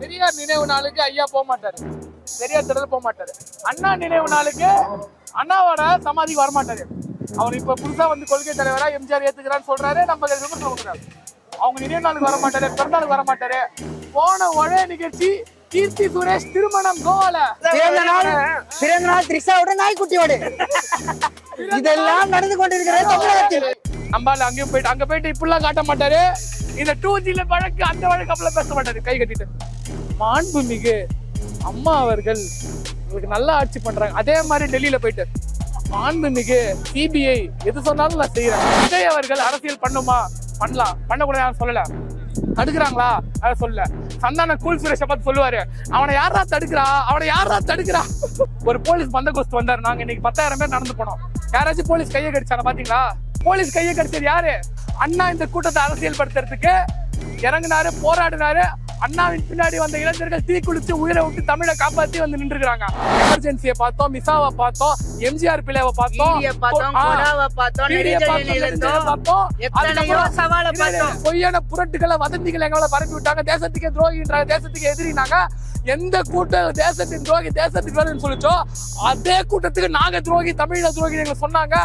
பெரியார் நினைவு நாளுக்கு ஐயா போக மாட்டாரு பெரியார் திடல் போக மாட்டாரு அண்ணா நினைவு நாளுக்கு அண்ணாவோட சமாதிக்கு வர மாட்டாரு அவர் இப்ப புதுசா வந்து கொள்கை தலைவரா எம்ஜிஆர் ஏத்துக்கிறான்னு சொல்றாரு நம்ம விமர்சனம் பண்றாரு அவங்க நினைவு நாளுக்கு வர மாட்டாரு பிறந்தாளுக்கு வர மாட்டாரு போன ஒரே நிகழ்ச்சி கீர்த்தி சுரேஷ் திருமணம் கோவால. பிறந்த நாள் பிறந்த நாள் த்ரிஷாவோட நாய்க்குட்டியோடு. இதெல்லாம் நடந்து கொண்டிருக்கிறது தமிழகத்தில். அம்பால அங்கேயும் போயிட்டு அங்க போயிட்டு இப்படிலாம் காட்ட மாட்டாரு. இந்த டூ ஜில வழக்கு அந்த வழக்கு அப்பெல்லாம் பேச மாட்டாரு. கை கட்டிட்டு. மாண்புமிகு அம்மா அவர்கள் உங்களுக்கு நல்லா ஆட்சி பண்றாங்க. அதே மாதிரி டெல்லியில போயிட்டு. மாண்புமிகு சிபிஐ எது சொன்னாலும் நான் செய்யறேன் விஜய் அவர்கள் அரசியல் பண்ணுமா? பண்ணலாம். பண்ணக்கூடாது யாரும் சொல்லல. தடுக்கிறாங்களா? அதை சொல்லல. சந்தான கூல் சுரேஷை பார்த்து சொல்லுவாரு. அவனை யாரா தடுக்கிறா? அவனை யாரா தடுக்கிறா? ஒரு போலீஸ் பந்தகோஸ்து வந்தாரு. நாங்க இன்னைக்கு பத்தாயிரம் பேர் நடந்து போனோம். யாராச்சும் போலீஸ் கையை கடிச்சாங்க பாத்தீங்களா? போலீஸ் கையை கடிச்சது யாரு? அண்ணா இந்த கூட்டத்தை அரசியல் படுத்துறதுக்கு இறங்குனாரு போராடினாரு. அண்ணாவின் பின்னாடி வந்த இளைஞர்கள் தீ குளிச்சு உயிரை விட்டு தமிழை காப்பாத்தி வந்து நின்றுக்கிறாங்க. எமர்ஜென்சியை பார்த்தோம் மிசாவை பார்த்தோம் எம்ஜிஆர் பிள்ளைவை பார்த்தோம். பொய்யான புரட்டுகளை வதந்திகளை எங்களை பரப்பி விட்டாங்க தேசத்துக்கே துரோகின்றாங்க தேசத்துக்கு எதிரினாங்க. எந்த கூட்டம் தேசத்தின் துரோகி தேசத்துக்கு வேணும்னு சொல்லிச்சோ அதே கூட்டத்துக்கு நாங்க துரோகி தமிழ துரோகி எங்களை சொன்னாங்க.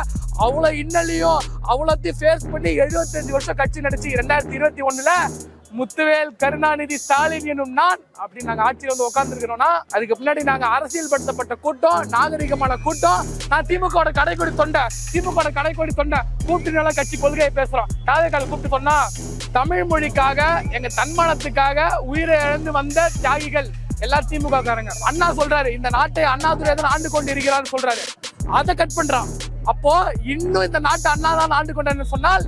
அவ்வளவு இன்னலையும் அவ்வளோத்தையும் ஃபேஸ் பண்ணி 75 வருஷம் கட்சி நடிச்சு ரெண்டாயிரத்தி இருபத்தி ஒண்ணுல முத்துவேல் கருணாநிதி ஸ்டாலின் என்னும் நான் அப்படின்னு நாங்க ஆட்சியில் வந்து உட்காந்துருக்கிறோம்னா அதுக்கு பின்னாடி நாங்க அரசியல்படுத்தப்பட்ட கூட்டம் நாகரிகமான கூட்டம். நான் திமுக கடைக்கோடி தொண்டை திமுக கடைக்கோடி தொண்டை. கூப்பிட்டு நல்லா கட்சி கொள்கையை பேசுகிறோம் தாவேக்கால கூப்பிட்டு சொன்னா தமிழ் மொழிக்காக எங்க தன்மானத்துக்காக உயிரை இழந்து வந்த தியாகிகள் எல்லா திமுக காரங்க அண்ணா சொல்றாரு இந்த நாட்டை அண்ணாதுரை தான் ஆண்டு கொண்டு இருக்கிறான்னு சொல்றாரு. அதை கட் பண்றான். அப்போ இன்னும் இந்த நாட்டை அண்ணா தான் ஆண்டு கொண்டான்னு சொன்னால்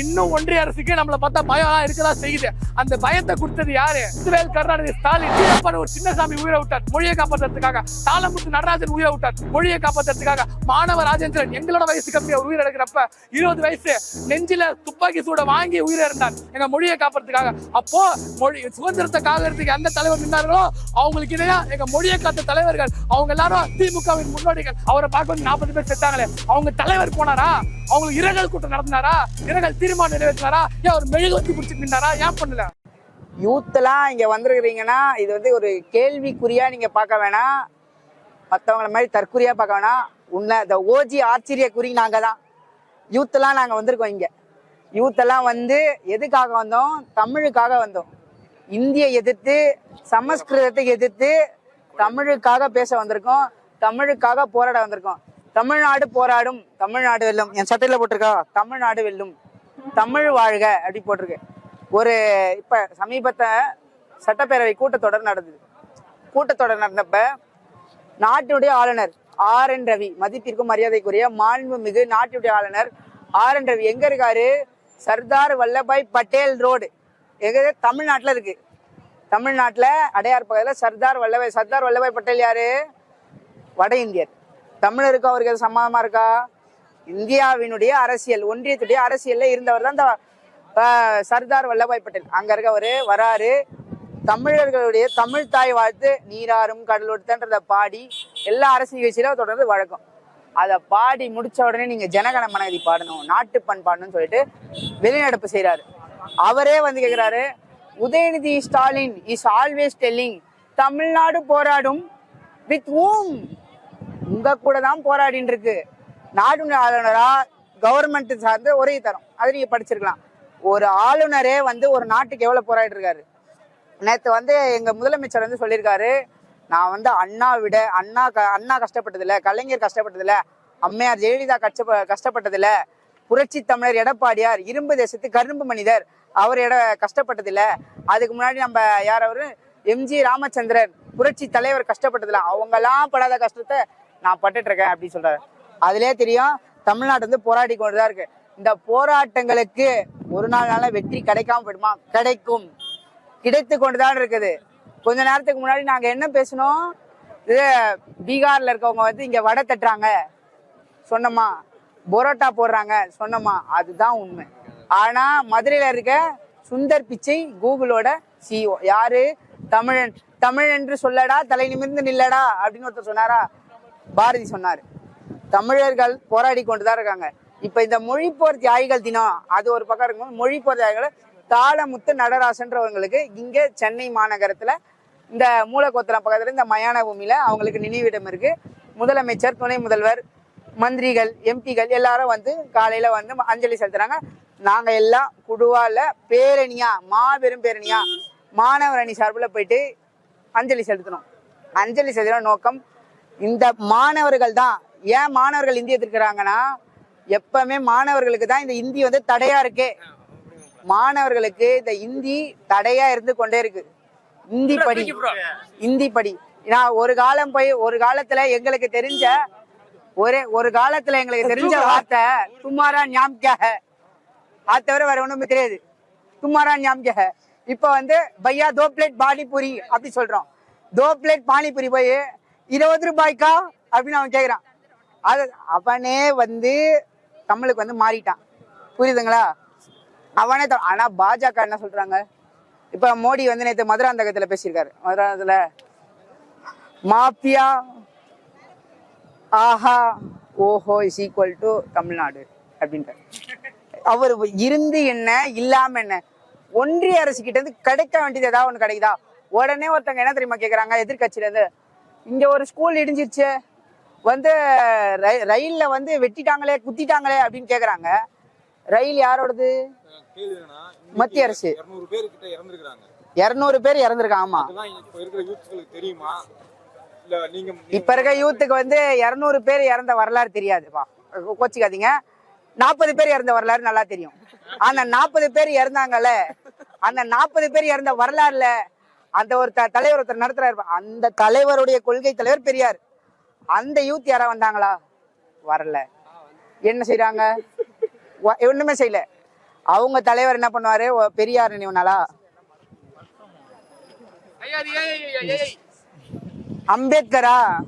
இன்னும் ஒன்றிய அரசுக்கு நம்மளை பார்த்தா பயம் இருக்கதா செய்யுது. அந்த பயத்தை கொடுத்தது யாரு? இஸ்ரேல் கருணாநிதி ஸ்டாலின். வீரப்பன் ஒரு சின்னசாமி உயிரை விட்டார். மொழியை காப்பாற்றுறதுக்காக தாளமுத்து நடராஜன் உயிரை விட்டார். மொழியை காப்பாற்றுறதுக்காக மாணவ ராஜேந்திரன் எங்களோட வயசு கம்மியா உயிர் எடுக்கிறப்ப இருபது வயசு. நெஞ்சில துப்பாக்கி சூட வாங்கி உயிரை இருந்தார் எங்க மொழியை காப்பாற்றுறதுக்காக அப்போ மொழி சுதந்திரத்தை காக்கிறதுக்கு எந்த தலைவர் நின்றார்களோ அவங்களுக்கு இடையா எங்க மொழியை காத்த தலைவர்கள் அவங்க எல்லாரும் திமுகவின் முன்னோடிகள். அவரை பார்க்க வந்து நாற்பது பேர் செத்தாங்களே. அவங்க தலைவர் போனாரா? அவங்களுக்கு இரங்கல் கூட்டம் நடத்தினாரா? இரங்கல் தீர்மானம் நிறைவேற்றினாரா? ஏன் ஒரு மெழுகுவத்தி பிடிச்சிட்டு நின்றாரா ஏன் பண்ணல? யூத்லாம் இங்கே வந்திருக்கிறீங்கன்னா இது வந்து ஒரு கேள்விக்குறியாக நீங்கள் பார்க்க வேணாம். மற்றவங்கள மாதிரி தற்குறியா பார்க்க வேணாம். உன்னை இந்த ஓஜி ஆச்சரிய குறி நாங்கள் தான். யூத்தெல்லாம் நாங்கள் வந்திருக்கோம் இங்கே. யூத்தெல்லாம் வந்து எதுக்காக வந்தோம்? தமிழுக்காக வந்தோம். இந்தியை எதிர்த்து சமஸ்கிருதத்தை எதிர்த்து தமிழுக்காக பேச வந்திருக்கோம். தமிழுக்காக போராட வந்திருக்கோம். தமிழ்நாடு போராடும் தமிழ்நாடு வெல்லும். என் சட்டையில போட்டிருக்கா? தமிழ்நாடு வெல்லும். தமிழ் வாழ்க அப்படி போட்டிருக்கு. ஒரு இப்ப சமீபத்தை சட்டப்பேரவை கூட்டத்தொடர் நடந்தது. கூட்டத்தொடர் நடந்தப்ப நாட்டுடைய ஆளுநர் ஆர் என் ரவி மதிப்பிற்கும் மரியாதைக்குரிய மாண்புமிகு நாட்டுடைய ஆளுநர் ஆர் என் ரவி எங்க இருக்காரு? சர்தார் வல்லபாய் பட்டேல் ரோடு. எங்க தமிழ்நாட்டில் இருக்கு. தமிழ்நாட்டில் அடையார் பகுதியில் சர்தார் வல்லபாய் சர்தார் வல்லபாய் பட்டேல் யாரு? வட இந்தியர். தமிழருக்கு அவருக்கு எது சம்மதமாக இருக்கா? இந்தியாவினுடைய அரசியல் ஒன்றியத்துடைய அரசியல்ல இருந்தவர் தான் இந்த சர்தார் வல்லபாய் பட்டேல். அங்க இருக்கவரு வராரு. தமிழர்களுடைய தமிழ் தாய் வாழ்த்து நீராறும் கடலொடுத்தன்றத பாடி எல்லா அரசு நிகழ்ச்சியிலும் தொடர்ந்து வழக்கம். அதை பாடி முடிச்ச உடனே நீங்க ஜனகண மனதி பாடணும் நாட்டு பாடணும்னு சொல்லிட்டு வெளிநடப்பு செய்யறாரு அவரே வந்து கேட்கிறாரு Udhayanidhi Stalin is always telling Tamil Nadu போராடும் வித் ஊம் உங்க கூட தான் போராடின்னு இருக்கு. நாடு ஆளுநரா கவர்மெண்ட் சார்ந்து ஒரே தரும். அது நீங்க படிச்சிருக்கலாம். ஒரு ஆளுநரே வந்து ஒரு நாட்டுக்கு எவ்வளவு போராடிட்டு இருக்காரு? நேற்று வந்து எங்க முதலமைச்சர் வந்து சொல்லியிருக்காரு நான் வந்து அண்ணா விட அண்ணா க- அண்ணா கஷ்டப்பட்டதில்ல கலைஞர் கஷ்டப்பட்டதில்ல அம்மையார் ஜெயலலிதா கஷ்டப்ப கஷ்டப்பட்டதில்ல புரட்சி தமிழர் எடப்பாடியார் இரும்பு தேசத்து கரும்பு மனிதர் அவர் எட கஷ்டப்பட்டதில்ல. அதுக்கு முன்னாடி நம்ம யார் அவரு? எம்ஜி ராமச்சந்திரன் புரட்சி தலைவர் கஷ்டப்பட்டதில்ல. அவங்கெல்லாம் படாத கஷ்டத்தை நான் பட்டுட்டு இருக்கேன் அப்படின்னு சொல்றாரு. அதுலயே தெரியும் தமிழ்நாடு வந்து போராடி கொண்டுதான் இருக்கு. இந்த போராட்டங்களுக்கு ஒரு நாள் நாள வெற்றி கிடைக்காம போயிடுமா? கிடைக்கும். கிடைத்து கொண்டுதான் இருக்குது. கொஞ்ச நேரத்துக்கு முன்னாடி நாங்க என்ன பேசணும் இது பீகார்ல இருக்கவங்க வந்து இங்க வடை தட்டுறாங்க. சொன்னோமா? பொரோட்டா போடுறாங்க. சொன்னோமா? அதுதான் உண்மை. ஆனா மதுரையில இருக்க சுந்தர் பிச்சை கூகுளோட சிஓ யாரு? தமிழன். தமிழ் என்று சொல்லடா தலை நிமிர்ந்து நில்லடா அப்படின்னு ஒருத்தர் சொன்னாரா? பாரதி சொன்னார். தமிழர்கள் போராடி கொண்டு தான் இருக்காங்க. இப்போ இந்த மொழிப்போர் தியாகிகள் தினம் அது ஒரு பக்கம் இருக்கும் மொழிப்போர் தியாகிகள் தாளமுத்து நடராசன்றவங்களுக்கு இங்கே சென்னை மாநகரத்தில் இந்த மூலக்கோத்தலம் பக்கத்தில் இந்த மயான பூமியில் அவங்களுக்கு நினைவிடம் இருக்கு. முதலமைச்சர் துணை முதல்வர் மந்திரிகள் எம்பிகள் எல்லாரும் வந்து காலையில் வந்து அஞ்சலி செலுத்துறாங்க. நாங்கள் எல்லாம் குழுவால் பேரணியா மாபெரும் பேரணியா மாணவர் அணி சார்பில் போயிட்டு அஞ்சலி செலுத்தணும் அஞ்சலி செலுத்தின நோக்கம் இந்த மாணவர்கள் தான் ஏன் மாணவர்கள் இந்தி எதிர்க்கிறாங்கன்னா எப்பவுமே மாணவர்களுக்கு தான் இந்த இந்தி வந்து தடையா இருக்கே. மாணவர்களுக்கு இந்த இந்தி தடையா இருந்து கொண்டே இருக்கு. இந்தி படி இந்தி படி. நான் ஒரு காலம் போய் ஒரு காலத்துல எங்களுக்கு தெரிஞ்ச ஒரே ஒரு காலத்துல எங்களுக்கு தெரிஞ்ச வார்த்தை துமாரா ஞாம் கே ஹை. அது தவிர வேற ஒண்ணுமே தெரியாது. துமாரா ஞாம் கே ஹை. இப்ப வந்து பையா தோ பிளேட் பானிபூரி அப்படி சொல்றோம். தோ பிளேட் பானிபூரி போய் இருபது ரூபாய்க்கா? அப்படின்னு அவன் கேக்குறான். அது அவனே வந்து தமிழுக்கு வந்து மாறிட்டான். புரியுதுங்களா? அவனே ஆனா பாஜக என்ன சொல்றாங்க? இப்ப மோடி வந்து நேத்து மதுராந்தகத்துல பேசியிருக்காரு. மதுராந்தகத்துல மாஃபியா ஆஹா ஓஹோ இஸ் ஈக்குவல் டு தமிழ்நாடு அப்படின்ற அவர் இருந்து என்ன இல்லாம என்ன? ஒன்றிய அரசு கிட்ட இருந்து கிடைக்க வேண்டியது ஏதாவது ஒண்ணு கிடைக்குதா? உடனே ஒருத்தவங்க என்ன தெரியுமா கேக்குறாங்க? எதிர்கட்சியில இருந்து இங்க ஒரு ஸ்கூல் இடிஞ்சிருச்சு. வந்து ரயிலில் ரயில்ல வந்து வெட்டிட்டாங்களே குத்திட்டாங்களே அப்படின்னு கேக்குறாங்க. ரயில் யாரோடது? மத்திய அரசு. 200 பேர் இறந்துருக்காங்க இருநூறு பேர் ஆமா. இப்ப தெரியுமா இப்ப இருக்க யூத்துக்கு வந்து இருநூறு பேர் இறந்த வரலாறு தெரியாதுப்பா கோச்சிக்காதீங்க. நாற்பது பேர் இறந்த வரலாறு நல்லா தெரியும். அந்த நாற்பது பேர் இறந்தாங்கல்ல. அந்த நாற்பது பேர் இறந்த வரலாறுல அந்த ஒரு தலைவர் ஒருத்தர் நடத்துறாரு. அந்த தலைவருடைய கொள்கை தலைவர் பெரியார். அந்த யூத் யாரா வந்தாங்களா? வரல. என்ன செய்றாங்க? வ- ஒண்ணுமே செய்யல. அவங்க தலைவர் என்ன பண்ணுவாரு? பெரியார் நினைவுனாலா. அம்பேத்கரா?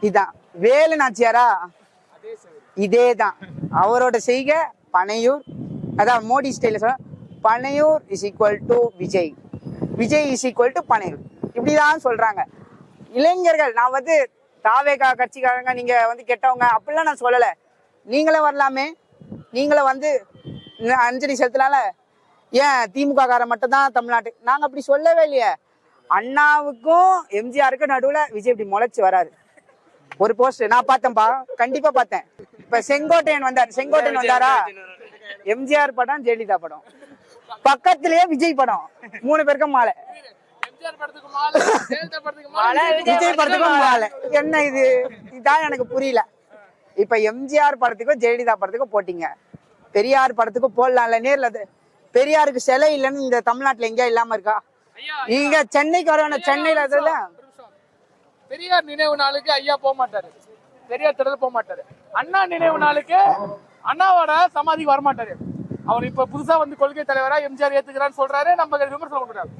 இதான். வேலு நாச்சியாரா? இதே தான் அவரோட செய்கை பனையூர். அதான் மோடி ஸ்டைல சொல்ல Panaiyur is equal to Vijay. Vijay is equal to பனேல் இப்படிதான் சொல்றாங்க. இளைஞர்கள் நான் வந்து தாவேகா கட்சிக்காரங்க நீங்க வந்து கெட்டவங்க அப்படிலாம் நான் சொல்லல. நீங்களே வரலாமே. நீங்களும் வந்து அஞ்சலி செலுத்தினால ஏன் திமுக காரன் மட்டும் தான் தமிழ்நாட்டு? நாங்க அப்படி சொல்லவே இல்லையே. அண்ணாவுக்கும் எம்ஜிஆருக்கும் நடுவுல விஜய் இப்படி முளைச்சு வராரு. ஒரு போஸ்ட் நான் பார்த்தேன்பா கண்டிப்பா பார்த்தேன். இப்ப செங்கோட்டையன் வந்தார். செங்கோட்டையன் வந்தாரா? எம்ஜிஆர் படம் ஜெயலலிதா படம். பக்கத்திலேயே விஜய் படம். மூணு பேருக்கும் மாலை. எம்ஜிஆர் படத்துக்கு மாலை ஜெயலலிதா படத்துக்கு மாலை விஜய் படத்துக்கும் மாலை. என்ன இது? இதான் எனக்கு புரியல. இப்ப எம்ஜிஆர் படத்துக்கும் ஜெயலலிதா படத்துக்கும் போட்டீங்க. பெரியார் படத்துக்கும் போடலாம்ல நேர்ல அது. பெரியாருக்கு சிலை இல்லைன்னு இந்த தமிழ்நாட்டுல எங்கேயா இல்லாம இருக்கா? இங்க சென்னைக்கு வரவேணும் சென்னையில. பெரியார் நினைவு நாளுக்கு ஐயா போக மாட்டாரு. பெரியார் திடல் போக மாட்டாரு. அண்ணா நினைவு நாளுக்கு அண்ணாவோட சமாதிக்கு வர மாட்டாரு அவர் இப்ப புதுசா வந்து கொள்கை தலைவரா எம்ஜிஆர் ஏத்துக்கிறான்னு சொல்றாரு நம்ம விமர்சனம் பண்றாரு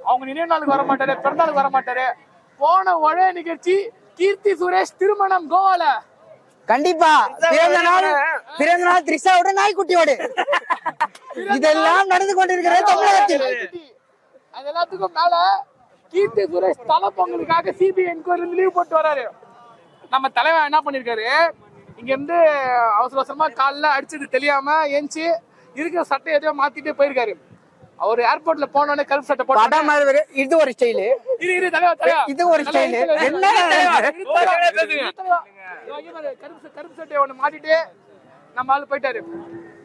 அவங்க நினைவு நாளுக்கு வர மாட்டாரு பிறந்தாளுக்கு வர மாட்டாரு. போன ஒரே நிகழ்ச்சி கீர்த்தி சுரேஷ் திருமணம் கோவால. கண்டிப்பா. பிறந்த நாள் பிறந்த நாள் த்ரிஷாவோட நாய்க்குட்டியோடு. இதெல்லாம் நடந்து கொண்டிருக்கிற தமிழகத்தில். அது எல்லாத்துக்கும் மேல கீர்த்தி சுரேஷ் தலை பொங்கலுக்காக சிபிஐ என்கொயரி லீவ் போட்டு வராரு. நம்ம தலைவன் என்ன பண்ணிருக்காரு? இங்க இருந்து அவசர அவசரமா காலைல அடிச்சது தெரியாம ஏஞ்சி இருக்கிற சட்டை எதையோ மாத்திட்டே போயிருக்காரு. அவர் ஏர்போர்ட்ல போனோடனே கருப்பு சட்டை போட்டு படம் மாதிரி இது ஒரு ஸ்டைலு இரு இரு தலைவா தலைவா இது ஒரு ஸ்டைலு என்ன கருப்பு கருப்பு சட்டையை ஒண்ணு மாட்டிட்டு நம்ம ஆளு போயிட்டாரு.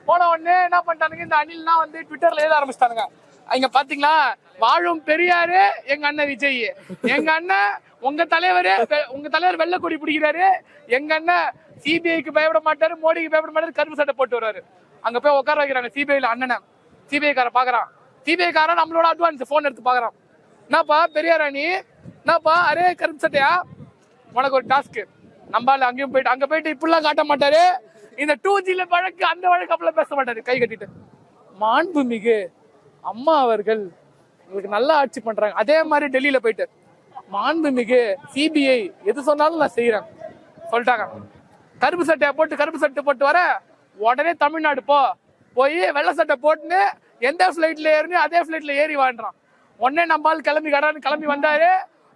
போன உடனே என்ன பண்ணிட்டானுங்க இந்த அணில்லாம் வந்து ட்விட்டர்ல எழுத ஆரம்பிச்சிட்டானுங்க. இங்க பாத்தீங்களா? வாழும் பெரியாரு எங்க அண்ணன் விஜய். எங்க அண்ணன் உங்க தலைவர் உங்க தலைவர் வெள்ளை கொடி பிடிக்கிறாரு. எங்க அண்ணன் சிபிஐக்கு பயப்பட மாட்டாரு மோடிக்கு பயப்பட மாட்டாரு கருப்பு சட்டை போட்டு வராரு அங்க போய் உட்கார வைக்கிறாங்க சிபிஐல அண்ணனை. சிபிஐ பார்க்குறான் பாக்குறான். சிபிஐ காரன் நம்மளோட அட்வான்ஸ் போன் எடுத்து பாக்குறான். என்னப்பா பெரியாராணி என்னப்பா அரே கருப்பு சட்டையா? உனக்கு ஒரு டாஸ்க் நம்பால அங்கேயும் போயிட்டு அங்க போயிட்டு இப்படிலாம் காட்ட மாட்டாரு. இந்த டூ ஜில வழக்கு அந்த வழக்கு அப்பெல்லாம் பேச மாட்டாரு கை கட்டிட்டு. மாண்புமிகு அம்மா அவர்கள் உங்களுக்கு நல்லா ஆட்சி பண்றாங்க. அதே மாதிரி டெல்லியில போயிட்டு. மாண்புமிகு சிபிஐ எது சொன்னாலும் நான் செய்யறேன் சொல்லிட்டாங்க. கருப்பு சட்டையை போட்டு கருப்பு சட்டை போட்டு வர உடனே தமிழ்நாடு போ. போய் வெள்ளை சட்டை போட்டுன்னு எந்த ஃபிளைட்ல ஏறினு அதே ஃபிளைட்ல ஏறி வாண்டுறான் உடனே நம்மால் கிளம்பி கடான்னு கிளம்பி வந்தாரு.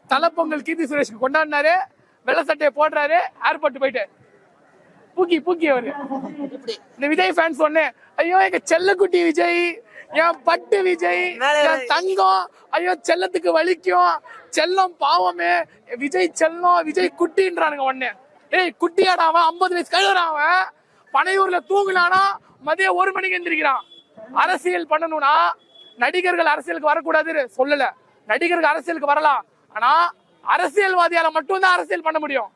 தலைப்பொங்கல் கீர்த்தி சுரேஷ்க்கு கொண்டாடினாரு. வெள்ளை சட்டையை போடுறாரு. ஏர்போர்ட் போயிட்டு பூக்கி பூக்கி அவரு. இந்த விஜய் ஃபேன்ஸ் ஒண்ணு ஐயோ எங்க செல்லக்குட்டி விஜய் என் பட்டு விஜய் என் தங்கம் ஐயோ செல்லத்துக்கு வலிக்கும். செல்லம் பாவமே. விஜய் செல்லம் விஜய் குட்டின்றானுங்க உடனே. ஏய் குட்டியாடா அவன் ஐம்பது வயசு கழுவுறான் அவன். பனையூர்ல தூங்கினானா மதியம் ஒரு மணிக்கு எந்திரிக்கிறான். அரசியல் பண்ணணும்னா நடிகர்கள் அரசியலுக்கு வரக்கூடாது சொல்லல. நடிகர்கள் அரசியலுக்கு வரலாம். ஆனா அரசியல்வாதியால மட்டும்தான் அரசியல் பண்ண முடியும்.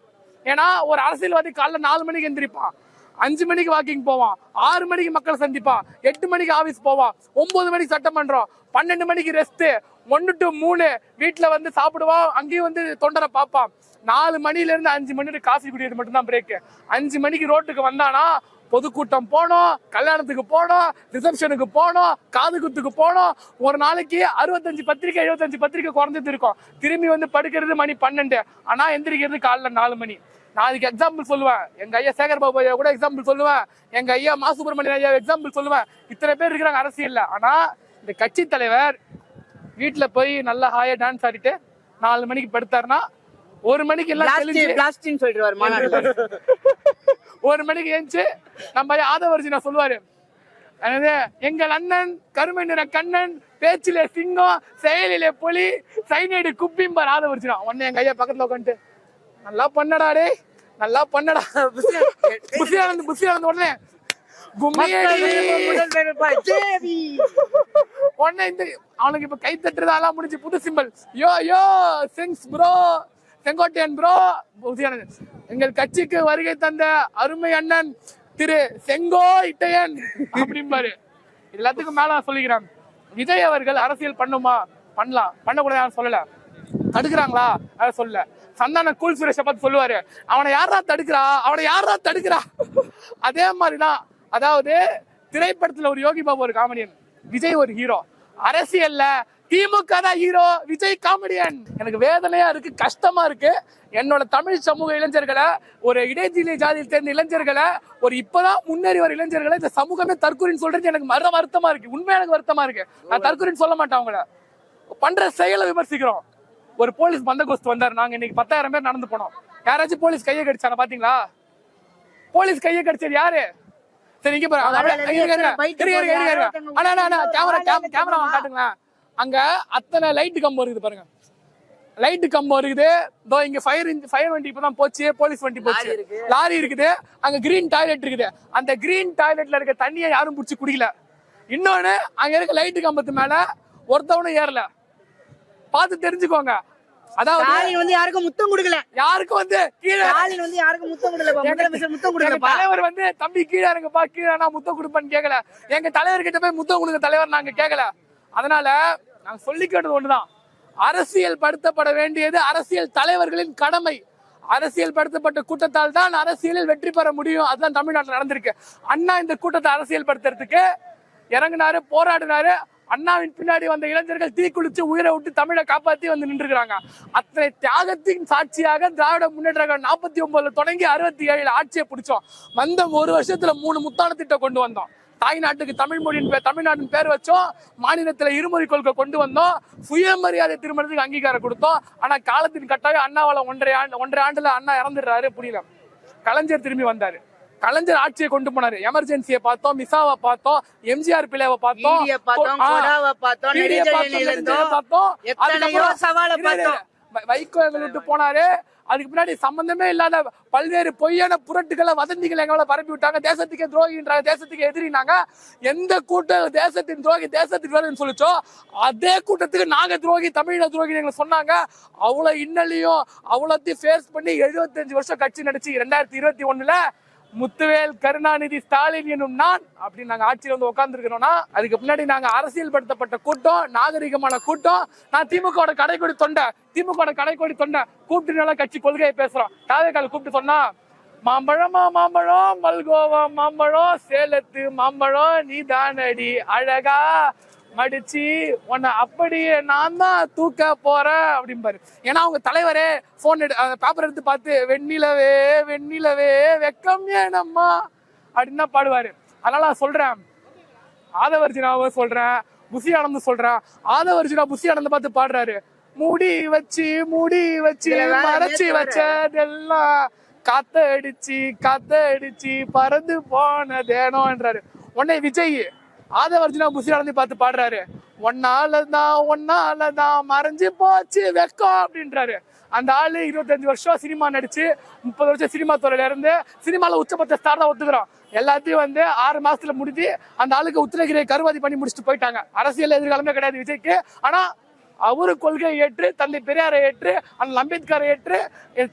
ஏன்னா ஒரு அரசியல்வாதி காலைல நாலு மணிக்கு எந்திரிப்பான். அஞ்சு மணிக்கு வாக்கிங் போவான். ஆறு மணிக்கு மக்கள் சந்திப்பான். எட்டு மணிக்கு ஆபீஸ் போவான். ஒன்பது மணிக்கு சட்டமன்றம் பன்னெண்டு மணிக்கு ரெஸ்ட் ஒன்னு டு மூணு. வீட்டுல வந்து சாப்பிடுவான். அங்கேயும் வந்து தொண்டரை பார்ப்பான். நாலு மணில இருந்து அஞ்சு மணி வரைக்கும் காஃபி குடிக்கிறது மட்டும்தான் பிரேக் அஞ்சு மணிக்கு ரோட்டுக்கு வந்தானா பொதுக்கூட்டம் போனோம் கல்யாணத்துக்கு போனோம் ரிசப்ஷனுக்கு போனோம் காது குத்துக்கு போனோம். ஒரு நாளைக்கு அறுபத்தஞ்சு பத்திரிக்கை எழுபத்தஞ்சு பத்திரிக்கை குறைஞ்சிட்டு இருக்கும். திரும்பி வந்து படுக்கிறது மணி பன்னெண்டு. ஆனா எந்திரிக்கிறது காலைல நாலு மணி. நான் அதுக்கு எக்ஸாம்பிள் சொல்லுவேன். எங்க ஐயா சேகர் பாபு ஐயா கூட எக்ஸாம்பிள் சொல்லுவேன். எங்க ஐயா மா சுப்பிரமணியன் ஐயா எக்ஸாம்பிள் சொல்லுவேன். இத்தனை பேர் இருக்கிறாங்க அரசியல்ல. ஆனா இந்த கட்சி தலைவர் வீட்டுல போய் நல்லா ஹாயா டான்ஸ் ஆடிட்டு நாலு மணிக்கு படுத்தாருன்னா ஒரு மணிக்கு எல்லாம் பிளாஸ்டின்னு சொல்லிட்டு மாநாடு ஒரு மணிக்கு ஏஞ்சி நம்ம ஆதவர்ஜினா சொல்லுவாரு. எங்கள் அண்ணன் கருமை நிற கண்ணன் பேச்சிலே சிங்கம் செயலிலே புலி சைனைடு குப்பிம்பார் ஆதவர்ஜினா. உடனே எங்க ஐயா பக்கத்துல உட்காந்துட்டு நல்லா பண்ணடா டேய் நல்லா பண்ணடா. புசியானந்த் புசியானந்த் உடனே கும்மியடி உடனே இந்த அவனுக்கு இப்ப கை தட்டுறதெல்லாம் முடிஞ்சு புது symbol yo yo sings bro Sengottaiyan bro எங்கள் கட்சிக்கு வருகை தந்த அருமை அண்ணன் திரு செங்கோ இட்டையன். அப்படிம்பாரு. எல்லாத்துக்கும் மேல சொல்லிக்கிறாங்க. விஜய் அவர்கள் அரசியல் பண்ணுமா? பண்ணலாம். பண்ணக்கூடாது யாரும் சொல்லல. தடுக்கிறாங்களா? அதை சொல்லல. சந்தான கூல் சுரேஷ பார்த்து சொல்லுவாரு. அவனை யாரா தடுக்கிறா? அவனை யாரா தடுக்கிறா? அதே மாதிரிதான் அதாவது திரைப்படத்துல ஒரு யோகி பாபு ஒரு காமெடியன். விஜய் ஒரு ஹீரோ அரசியல்ல திமுக தான் ஹீரோ விஜய் காமெடியன். எனக்கு வேதனையா இருக்கு கஷ்டமா இருக்கு. என்னோட தமிழ் சமூக இளைஞர்களை ஒரு இடைஜிலை ஜாதியில் சேர்ந்த இளைஞர்களை ஒரு இப்பதான் முன்னேறி வர இளைஞர்களை இந்த சமூகமே தற்கொலைன்னு சொல்றது எனக்கு மர வருத்தமா இருக்கு. உண்மையா எனக்கு வருத்தமா இருக்கு. நான் தற்கொலைன்னு சொல்ல மாட்டேன் அவங்கள. பண்ற செயலை விமர்சிக்கிறோம். ஒரு போலீஸ் பந்தோபஸ்து வந்தாரு. நாங்க இன்னைக்கு பத்தாயிரம் பேர் நடந்து போனோம். யாராச்சும் போலீஸ் கையை கடிச்சாங்க பாத்தீங்களா? போலீஸ் கையை கடிச்சது யாரு? சரி இங்க பாருங்க கேமரா கேமரா காட்டுங்களேன். அங்க அத்தனை லைட் கம்பம் இருக்குது பாருங்க. லைட் கம்பம் இருக்குது இதோ இங்க ஃபயர் ஃபயர் வண்டி இப்பதான் போச்சு. போலீஸ் வண்டி போச்சு. லாரி இருக்கு. லாரி இருக்குது. அங்க கிரீன் டாய்லெட் இருக்குது. அந்த கிரீன் டாய்லெட்ல இருக்க தண்ணியை யாரும் புடிச்சு குடிக்கல. இன்னொன்னு அங்க இருக்க லைட் கம்பத்து மேல ஒருத்தவனும் ஏறல. பார்த்து தெரிஞ்சுக்கோங்க. அதாவது வந்து யாருக்கும் முத்தம் கொடுக்கல. யாருக்கும் வந்து கீழே வந்து யாருக்கும் முத்தம் முதலமைச்சர் முத்தம் தலைவர் வந்து தம்பி கீழே இறங்குப்பா. கீழே நான் முத்தம் கொடுப்பேன்னு கேட்கல எங்க தலைவர் கிட்ட போய் முத்தம் கொடுங்க தலைவர் நாங்க கேட்கல அதனால நாங்க சொல்லிக்கிட்டது ஒண்ணுதான். அரசியல் படுத்தப்பட வேண்டியது அரசியல் தலைவர்களின் கடமை. அரசியல் படுத்தப்பட்ட கூட்டத்தால் தான் அரசியலில் வெற்றி பெற முடியும். அதுதான் தமிழ்நாட்டில் நடந்திருக்கு. அண்ணா இந்த கூட்டத்தை அரசியல் படுத்துறதுக்கு இறங்குனாரு போராடினாரு. அண்ணாவின் பின்னாடி வந்த இளைஞர்கள் தீக்குளிச்சு உயிரை விட்டு தமிழை காப்பாத்தி வந்து நின்றுக்கிறாங்க அத்தனை தியாகத்தின் சாட்சியாக திராவிட முன்னேற்ற கழகம் நாற்பத்தி ஒன்பதுல தொடங்கி அறுபத்தி ஏழுல ஆட்சியை பிடிச்சோம். வந்த ஒரு வருஷத்துல மூணு முத்தான திட்டம் கொண்டு வந்தோம். தாய்நாட்டுக்கு தமிழ் மொழியின் பேர் தமிழ்நாட்டின் பேர் வச்சோம். மாநிலத்துல இருமொழி கொள்கை கொண்டு வந்தோம். சுயமரியாதை திருமணத்துக்கு அங்கீகாரம் கொடுத்தோம். ஆனா காலத்தின் கட்டாயம் அண்ணாவால ஒன்றரை ஆண்டு ஒன்றரை ஆண்டுல அண்ணா இறந்துடுறாரு. புரியல. கலைஞர் திரும்பி வந்தாரு. கலைஞர் ஆட்சியை கொண்டு போனாரு. எமர்ஜென்சியை பார்த்தோம் மிசாவை பார்த்தோம் எம்ஜிஆர் பிள்ளைவை பார்த்தோம். பார்த்தோம், பார்த்தோம், வைகோ எங்களை விட்டு போனாரு. அதுக்கு பின்னாடி சம்பந்தமே இல்லாத பல்வேறு பொய்யான புரட்டுகளை வதந்திகளை எங்களை பரப்பி விட்டாங்க. தேசத்துக்கே துரோகின்றாங்க தேசத்துக்கு எதிரினாங்க. எந்த கூட்டம் தேசத்தின் துரோகி தேசத்துக்கு வேணும்னு சொல்லிச்சோ அதே கூட்டத்துக்கு நாங்க துரோகி தமிழ துரோகி எங்களை சொன்னாங்க. அவ்வளவு இன்னலையும் அவ்வளோத்தையும் ஃபேஸ் பண்ணி எழுபத்தஞ்சு வருஷம் கட்சி நடிச்சு ரெண்டாயிரத்தி இருபத்தி ஒண்ணுல முத்துவேல் கருணாநிதி ஸ்டாலின் என்னும் நான் அப்படின்னு நாங்கள் ஆட்சியில் வந்து உட்கார்ந்துருக்கிறோம்னா அதுக்கு பின்னாடி நாங்கள் அரசியல்படுத்தப்பட்ட கூட்டம் நாகரிகமான கூட்டம் நான் திமுக கடைக்கோடி தொண்டை திமுக கடைக்கோடி தொண்டை கூப்பிட்டு நல்லா கட்சி கொள்கையை பேசுறோம். தாவேக்கால கூப்பிட்டு சொன்னா மாம்பழமா மாம்பழம் மல்கோவா மாம்பழம் சேலத்து மாம்பழம் நீ தானடி அழகா மடிச்சு உன்னை அப்படியே நான் தான் தூக்க போறேன் அப்படிம்பாரு. ஏன்னா அவங்க தலைவரே போன் எடு பேப்பர் எடுத்து பார்த்து வெண்ணிலவே வெண்ணிலவே வெக்கம் ஏனம்மா அப்படின்னு தான் பாடுவாரு. அதனால நான் சொல்றேன். ஆதவர்ஜினாவை சொல்றேன். புசி ஆனந்த் சொல்றேன் ஆதவர்ஜினா புசி ஆனந்த் பார்த்து பாடுறாரு. முடி வச்சு முடி வச்சு மறைச்சு வச்சதெல்லாம் காத்த அடிச்சு காத்த அடிச்சு பறந்து போன தேனோன்றாரு உடனே விஜய் ஆதவர்ஜுனா முசிரானந்தி பார்த்து பாடுறாரு. ஒன்னால தான் ஒன்னால தான் மறைஞ்சு போச்சு வெக்கம் அப்படின்றாரு. அந்த ஆளு இருபத்தஞ்சு வருஷம் சினிமா நடிச்சு முப்பது வருஷம் சினிமா துறையில இருந்து சினிமால உச்சபட்ச ஸ்டார் தான் ஒத்துக்கிறோம் எல்லாத்தையும் வந்து ஆறு மாசத்துல முடிஞ்சு அந்த ஆளுக்கு உத்தரகிரியை கருவாதி பண்ணி முடிச்சுட்டு போயிட்டாங்க. அரசியல் எதிர்காலமே கிடையாது விஜய்க்கு. ஆனா அவரு கொள்கை ஏற்று தந்தை பெரியாரை ஏற்று அண்ணன் அம்பேத்கரை ஏற்று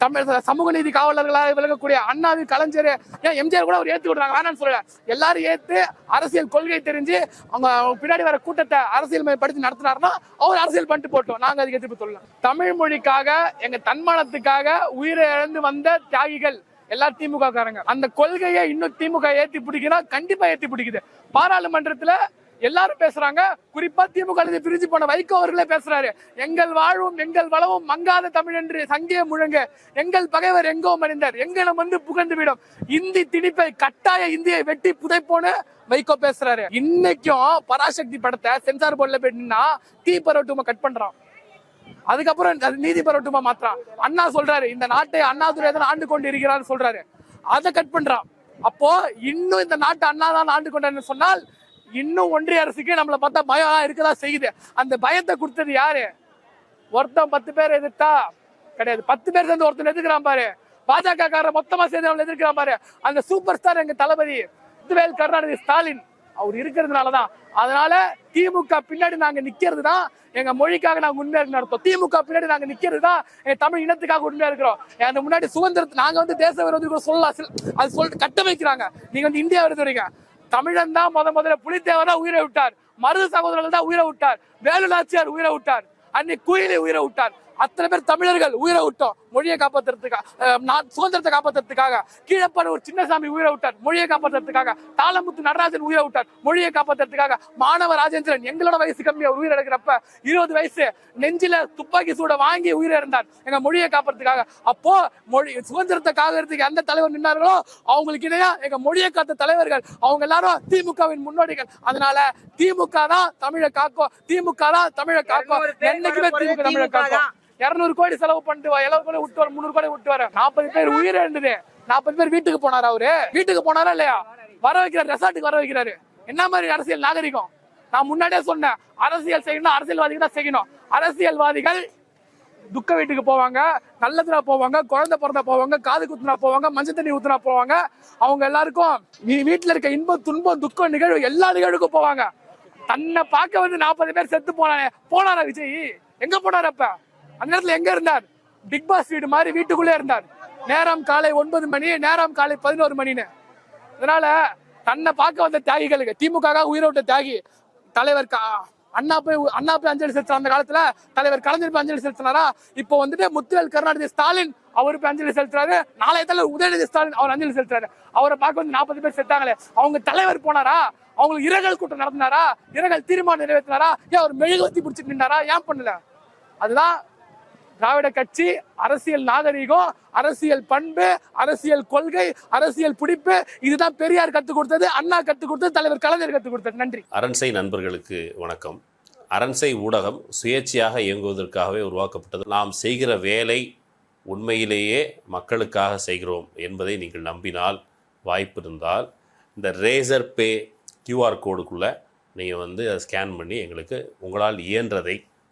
தமிழ் சமூக நீதி காவலர்களாக விளங்கக்கூடிய அண்ணாவி கலைஞர் ஏன் எம்ஜிஆர் கூட அவர் ஏத்து விடுறாங்க வேணாம்னு சொல்லல. எல்லாரும் ஏற்று அரசியல் கொள்கை தெரிஞ்சு அவங்க பின்னாடி வர கூட்டத்தை அரசியல் படுத்தி நடத்தினாருன்னா அவர் அரசியல் பண்ணிட்டு போட்டோம் நாங்கள் அதுக்கு எதிர்ப்பு சொல்லலாம் தமிழ் மொழிக்காக எங்க தன்மானத்துக்காக உயிரை இழந்து வந்த தியாகிகள் எல்லா திமுக காரங்க அந்த கொள்கையை இன்னும் திமுக ஏத்தி பிடிக்கிறா கண்டிப்பா ஏத்தி பிடிக்குது. பாராளுமன்றத்துல எல்லாரும் பேசுறாங்க. குறிப்பா திமுக பிரிஞ்சு போன வைகோ அவர்களே பேசுறாரு. எங்கள் வாழ்வும் எங்கள் வளவும் மங்காத தமிழ் என்று சங்கே முழங்க. எங்கள் பகைவர் எங்கோ மறைந்தார். எங்களும் வந்து புகழ்ந்து விடும். இந்தி திணிப்பை கட்டாய இந்தியை வெட்டி புதைப்போன்னு வைகோ பேசுறாரு. இன்னைக்கும் பராசக்தி படத்தை சென்சார் போர்டுல போய் தீ பரவட்டுமா கட் பண்றான். அதுக்கப்புறம் அது நீதி பரவட்டுமா மாத்திரம் அண்ணா சொல்றாரு இந்த நாட்டை அண்ணாதுரை தான் ஆண்டு கொண்டு இருக்கிறான்னு சொல்றாரு. அதை கட் பண்றான். அப்போ இன்னும் இந்த நாட்டை அண்ணா தான் ஆண்டு கொண்டான்னு சொன்னால் இன்னும் ஒன்றிய அரசுக்கு நம்மளை பார்த்தா பயம் இருக்கதான் செய்யுது. அந்த பயத்தை கொடுத்தது யாரு? ஒருத்தன் பத்து பேர் எதிர்த்தா? கிடையாது. பத்து பேர் சேர்ந்து ஒருத்தன் எதிர்க்கிறான் பாரு. பாஜக காரர் மொத்தமா சேர்ந்து அவங்க எதிர்க்கிறான் பாரு. அந்த சூப்பர் ஸ்டார் எங்க தளபதி இதுவேல் கருணாநிதி ஸ்டாலின் அவர் இருக்கிறதுனாலதான். அதனால திமுக பின்னாடி நாங்க நிக்கிறது தான் எங்க மொழிக்காக நாங்க உண்மையா நடத்தோம். திமுக பின்னாடி நாங்க நிக்கிறது தான் எங்க தமிழ் இனத்துக்காக உண்மையா இருக்கிறோம். அந்த முன்னாடி சுதந்திரத்தை நாங்க வந்து தேச விரோதி கூட சொல்லலாம் அது சொல்லிட்டு கட்டமைக்கிறாங்க. நீங்க வந்து இந்தியா விரோதி தமிழன் தான் முத முதல்ல புலித்தேவர் தான் உயிரை விட்டார். மருது சகோதரர்கள் தான் உயிரை விட்டார். வேலுநாச்சியார் உயிரை விட்டார். அன்னைக்கு குயிலி உயிரை விட்டார். அத்தனை பேர் தமிழர்கள் உயிரை விட்டோம். மொழியை நான் சுதந்திரத்தை காப்பாத்துறதுக்காக கீழப்பாடு ஒரு சின்னசாமி உயிரை விட்டார். மொழியை காப்பாத்துறதுக்காக தாளமுத்து நடராஜன் உயிரை விட்டார். மொழியை காப்பாத்துறதுக்காக மாணவ ராஜேந்திரன் எங்களோட வயசு கம்மி அவர் உயிர் எடுக்கிறப்ப இருபது வயசு நெஞ்சில துப்பாக்கி சூட வாங்கி உயிரை இருந்தார் எங்க மொழியை காப்பாத்துறதுக்காக. அப்போ மொழி சுதந்திரத்தை காக்கிறதுக்கு எந்த தலைவர் நின்னார்களோ அவங்களுக்கு இடையா எங்க மொழியை காத்த தலைவர்கள் அவங்க எல்லாரும் திமுகவின் முன்னோடிகள். அதனால திமுக தான் தமிழை காக்கும் திமுக தான் தமிழை காக்கும் என்னைக்குமே திமுக தமிழை காக்கும் இருநூறு கோடி செலவு பண்ணிட்டு வா எழுபது கோடி விட்டு வர? முந்நூறு கோடி விட்டு வர. நாற்பது பேர் உயிர் இருந்தது. நாற்பது பேர் வீட்டுக்கு போனார் அவரு? வீட்டுக்கு போனாரா இல்லையா? வர வைக்கிறார் ரெசார்ட்டுக்கு வர வைக்கிறாரு. என்ன மாதிரி அரசியல் நாகரிகம்? நான் முன்னாடியே சொன்னேன் அரசியல் செய்யணும் அரசியல்வாதிகள் தான் செய்யணும். அரசியல்வாதிகள் துக்க வீட்டுக்கு போவாங்க நல்லதுனா போவாங்க குழந்தை பிறந்தா போவாங்க காது குத்துனா போவாங்க மஞ்சள் தண்ணி ஊத்துனா போவாங்க. அவங்க எல்லாருக்கும் நீ வீட்டுல இருக்க இன்பம் துன்பம் துக்கம் நிகழ்வு எல்லா நிகழ்வுக்கும் போவாங்க. தன்னை பார்க்க வந்து நாற்பது பேர் செத்து போனானே போனாரா விஜய்? எங்க போனார் அப்ப? அந்த நேரத்துல எங்க இருந்தார்? பிக் பாஸ் வீடு மாதிரி வீட்டுக்குள்ளே இருந்தார். நேரம் காலை ஒன்பது மணி நேரம் காலை பதினோரு மணின்னு. அதனால தன்னை பார்க்க வந்த தியாகிகளுக்கு திமுக உயிரோட்ட தியாகி தலைவர் அண்ணா போய் அண்ணா போய் அஞ்சலி செலுத்தின அந்த காலத்துல தலைவர் கலைஞர் போய் அஞ்சலி செலுத்தினாரா? இப்போ வந்துட்டு முத்துவேல் கருணாநிதி ஸ்டாலின் அவரு போய் அஞ்சலி செலுத்துறாரு. நாளைய தலைவர் உதயநிதி ஸ்டாலின் அவர் அஞ்சலி செலுத்துறாரு. அவரை பார்க்க வந்து நாற்பது பேர் செத்தாங்களே அவங்க தலைவர் போனாரா? அவங்களுக்கு இரகல் கூட்டம் நடத்தினாரா? இரகல் தீர்மானம் நிறைவேற்றினாரா? ஏன் அவர் மெழுகுவத்தி பிடிச்சிட்டு நின்றாரா ஏன் பண்ணல? அதுதான் திராவிட கட்சி அரசியல் நாகரீகம் அரசியல் பண்பு அரசியல் கொள்கை அரசியல் பிடிப்பு இதுதான் பெரியார் கற்றுக் கொடுத்தது அண்ணா கற்றுக் கொடுத்தது தலைவர் கலைஞர் கற்றுக் கொடுத்தது. நன்றி. அரண்சை நண்பர்களுக்கு வணக்கம். அரண்சை ஊடகம் சுயேட்சையாக இயங்குவதற்காகவே உருவாக்கப்பட்டது. நாம் செய்கிற வேலை உண்மையிலேயே மக்களுக்காக செய்கிறோம் என்பதை நீங்கள் நம்பினால் வாய்ப்பு இருந்தால் இந்த ரேசர் பே கியூஆர் கோடுக்குள்ளே நீங்கள் வந்து அதை ஸ்கேன் பண்ணி எங்களுக்கு உங்களால் இயன்றதை